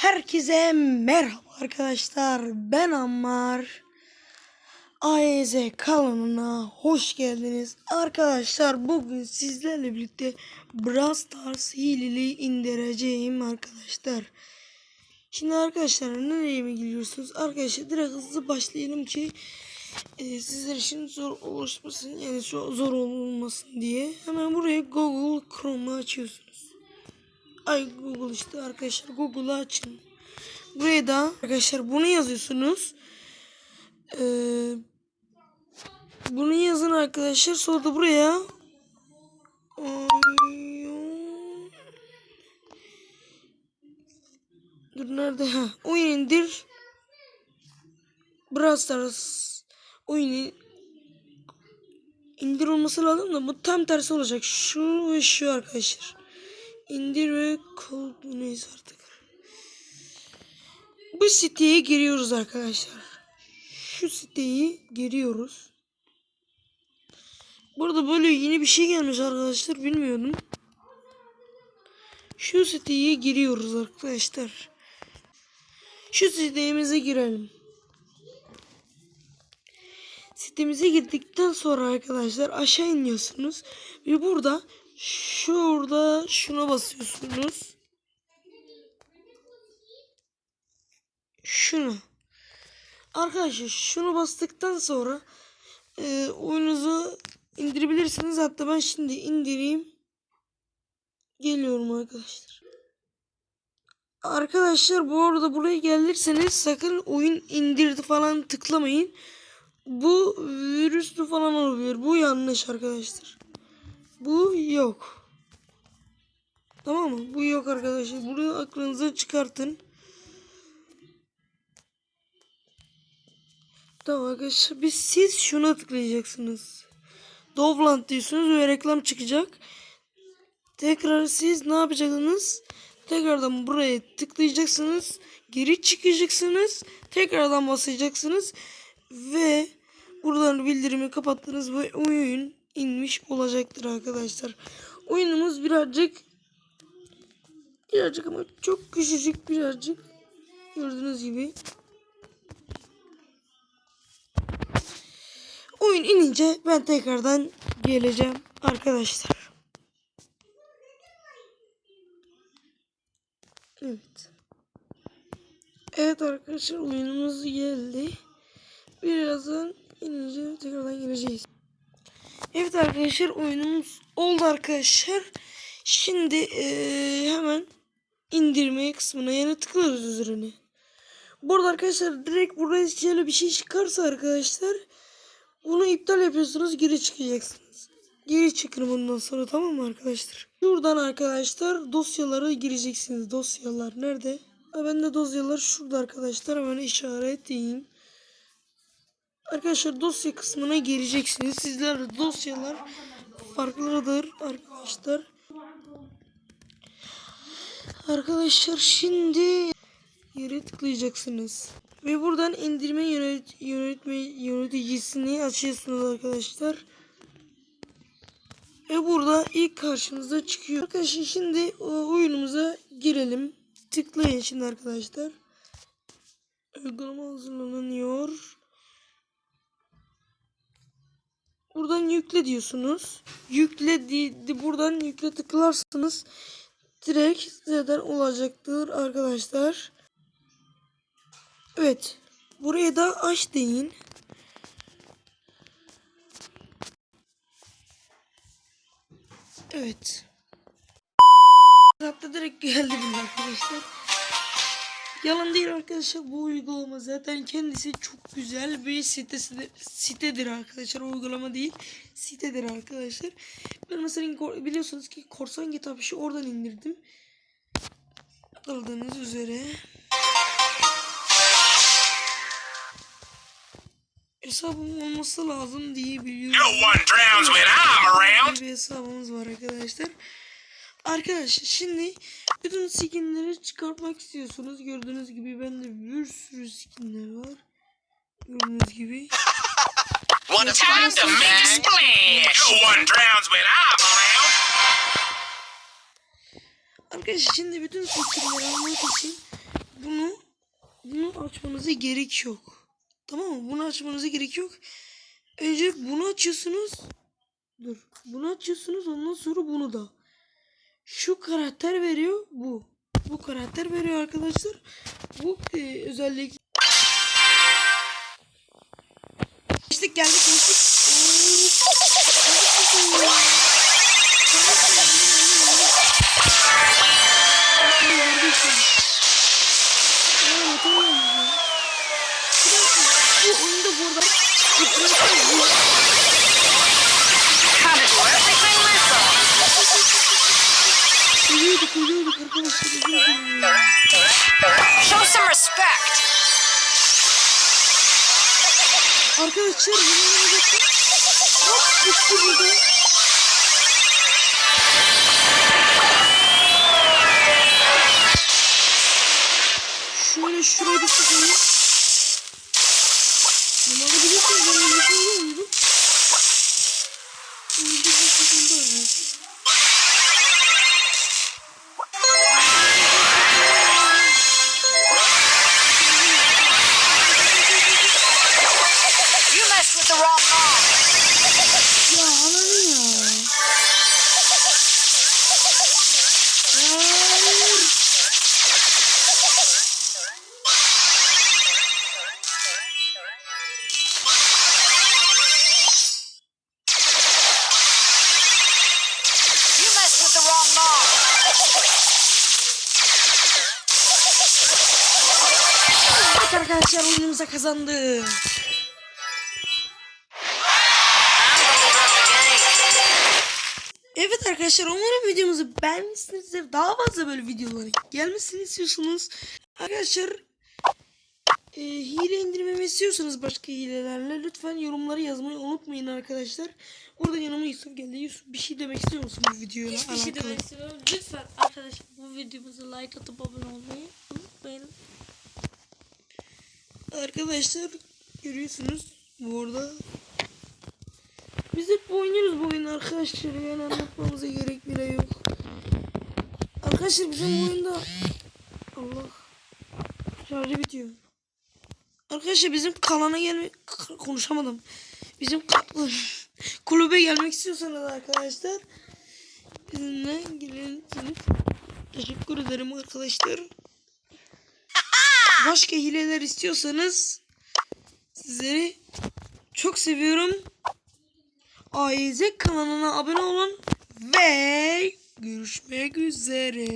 Herkese merhaba arkadaşlar. Ben Ammar. AYZ kanalına hoş geldiniz. Arkadaşlar bugün sizlerle birlikte Brawl Stars hileli indireceğim arkadaşlar. Şimdi arkadaşlar nereye mi gidiyorsunuz? Arkadaşlar direkt hızlı başlayalım ki e, sizler için zor oluşmasın yani zor olmasın diye. Hemen buraya Google Chrome'u açıyorsunuz. Ay Google işte arkadaşlar Google'ı açın. Buraya da arkadaşlar bunu yazıyorsunuz. Ee, bunu yazın arkadaşlar. Sonra da buraya Dur nerede? Ha, oyun indir. Brawl Stars oyunu indir olması lazım da bu tam tersi olacak. Şu ve şu arkadaşlar. İndir ve kol neyse artık. Bu siteye giriyoruz arkadaşlar. Şu siteyi giriyoruz. Burada böyle yeni bir şey gelmiş arkadaşlar bilmiyordum. Şu siteye giriyoruz arkadaşlar. Şu sitemize girelim. Sitemize girdikten sonra arkadaşlar aşağı iniyorsunuz ve burada şurada şuna basıyorsunuz. Şunu. Arkadaşlar şunu bastıktan sonra e, oyunuzu indirebilirsiniz. Hatta ben şimdi indireyim. Geliyorum arkadaşlar. Arkadaşlar bu arada buraya gelirseniz sakın oyun indirdi falan tıklamayın. Bu virüslü falan olabilir. Bu yanlış arkadaşlar. Bu yok. Tamam mı? Bu yok arkadaşlar. Bunu aklınıza çıkartın. Tamam arkadaşlar. Biz siz şuna tıklayacaksınız. Dovland diyorsunuz ve reklam çıkacak. Tekrar siz ne yapacaksınız? Tekrardan buraya tıklayacaksınız. Geri çıkacaksınız. Tekrardan basacaksınız. Ve buradan bildirimi kapattınız ve oyun inmiş olacaktır arkadaşlar. Oyunumuz birazcık birazcık ama çok küçücük birazcık gördüğünüz gibi oyun inince ben tekrardan geleceğim arkadaşlar. Evet. Evet arkadaşlar oyunumuz geldi. Birazdan inince tekrardan geleceğiz. Evet arkadaşlar oyunumuz oldu arkadaşlar. Şimdi eee, hemen indirme kısmına yani tıklıyoruz üzerine. Burada arkadaşlar direkt buraya şöyle bir şey çıkarsa arkadaşlar bunu iptal yapıyorsunuz geri çıkacaksınız. Geri çıkın bundan sonra tamam mı arkadaşlar? Şuradan arkadaşlar dosyalara gireceksiniz. Dosyalar nerede? Ha, ben de dosyalar şurada arkadaşlar hemen işaretleyeyim. Arkadaşlar dosya kısmına gireceksiniz. Sizler dosyalar farklıdır arkadaşlar. Arkadaşlar şimdi yere tıklayacaksınız. Ve buradan indirme yönet yönetme yöneticisini açıyorsunuz arkadaşlar. Ve burada ilk karşınıza çıkıyor. Arkadaşlar şimdi o oyunumuza girelim. Tıklayın şimdi arkadaşlar. Uygulama hazırlanıyor. Buradan yükle diyorsunuz. Yükle di, buradan yükle tıklarsınız. Direkt zaten olacaktır arkadaşlar. Evet. Buraya da aç deyin. Evet. Hatta direkt geldi bile arkadaşlar. Yalan değil arkadaşlar bu uygulama zaten kendisi çok güzel bir sitesi sitedir arkadaşlar uygulama değil sitedir arkadaşlar. Ben mesela biliyorsunuz ki korsan kitap işi oradan indirdim. Aldığınız üzere. Hesabım olması lazım diye biliyorum. No. Bir hesabımız var arkadaşlar. Arkadaşlar şimdi bütün skinleri çıkartmak istiyorsunuz. Gördüğünüz gibi bende bir sürü skinler var. Gördüğünüz gibi. One time to make a splash. No one drowns when I'm around. Arkadaşlar şimdi bütün skinleri almak için bunu bunu açmanıza gerek yok. Tamam mı? Bunu açmanıza gerek yok. Önce bunu açıyorsunuz. Dur. Bunu açıyorsunuz ondan sonra bunu da. Şu karakter veriyor bu. Bu karakter veriyor arkadaşlar. Bu e, özellik. Geçtik geldik geçtik. Arkadaşlar bunlara bakın. Hop gitti burada. Şöyle şuraya bir sıkayım. Arkadaşlar oyunumuza gang. Evet arkadaşlar umarım videomuzu beğenmişsinizdir. Daha fazla böyle videoları gelmesini istiyorsunuz. Arkadaşlar e, hile indirmemi istiyorsanız başka hilelerle lütfen yorumları yazmayı unutmayın arkadaşlar. Burada yanıma Yusuf geldi. Yusuf bir şey demek istiyor musun bu videoyla Hiçbir şey demek istemiyorum. Lütfen arkadaşlar bu videomuza like atıp abone olmayı unutmayın. Arkadaşlar görüyorsunuz burada. Biz hep oynuyoruz bu oyunu arkadaşlar. Yani anlatmamıza gerek bile yok. Arkadaşlar bizim oyunda Allah şarjı bitiyor. Arkadaşlar bizim kalana gelme konuşamadım. Bizim kulübe gelmek istiyorsanız arkadaşlar bizimle gelirsiniz. Teşekkür ederim arkadaşlar. Başka hileler istiyorsanız sizleri çok seviyorum. AYZ kanalına abone olun ve görüşmek üzere.